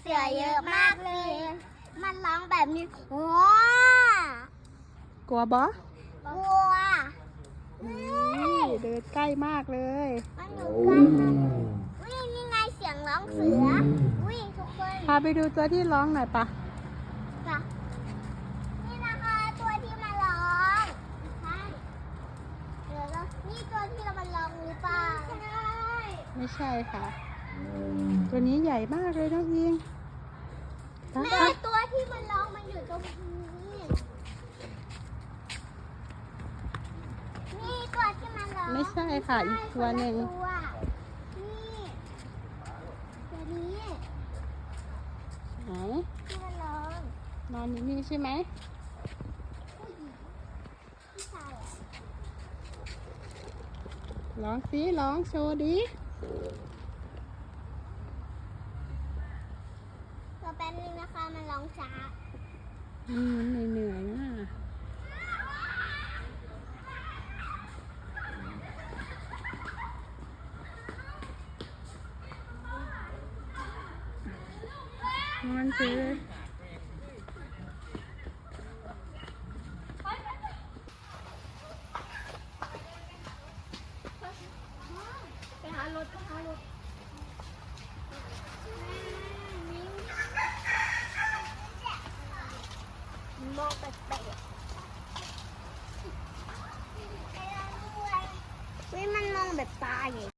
เสือเยอะมากเลย มันร้องแบบนี้ว้ากลัวบอกลัวนี่เดินใกล้มากเลย มันอยู่ใกล้มันวิ่งนี่ไงเสียงร้องเสือวิ่งทุกคนพาไปดูตัวที่ร้องหน่อยปะจ้ะนี่นะคะตัวที่มาร้องใช่เดี๋ยวเรานี่ตัวที่เรามาร้องหรือเปล่าใช่ไม่ใช่ค่ะ ตัวนี้ใหญ่มากเลยน้องยิงไปแม่ไปตัวที่มันร้องมันอยู่ตรงนี้นี่ตัวที่มันร้องไม่ใช่ค่ะอีกตัวหนึ่งใช่คนละตัวนี่ตัวนี้ไหนที่มันร้องนอนอยู่นี่ใช่ไหมผู้หญิงผู้ชายอะร้องสิร้องโชว์ดิ อแป๊บนึงนะคะมันร้องช้ามันเหนื่อยๆนะมันซื้อไปหารถไปหารถ Đẹp!